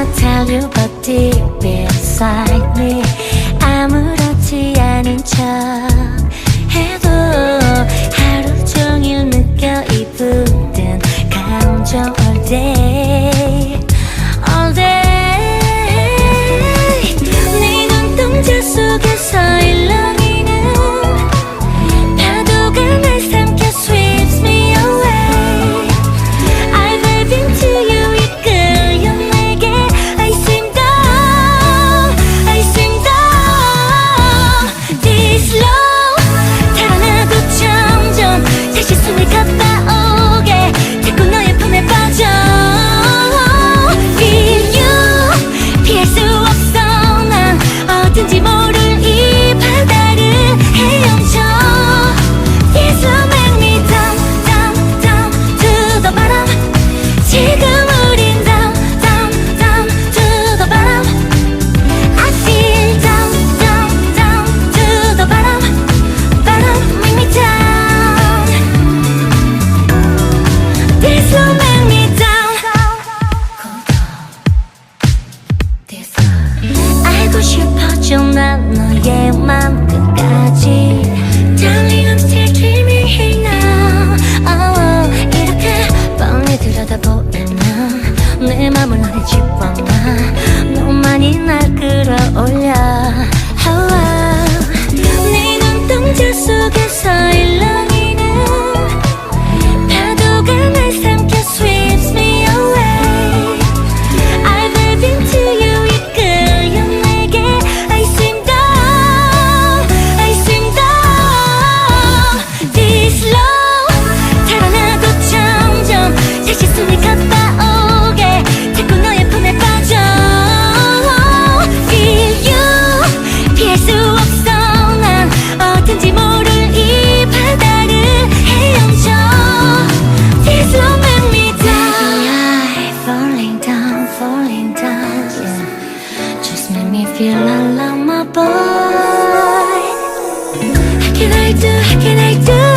cannot tell you but deep inside me 아무렇지 않은 척 해도 하루 종일 느껴 이 붙은 감정 all day all day 네 눈동자 속에서 일러 싶어져 난 너의 맘 끝까지. Darling I'm 어, 이렇게 뻔히 들여다보이면 내 맘을 너네 집어놔 너만이 날 끌어올려. Can I love my boy? How can I do, how can I do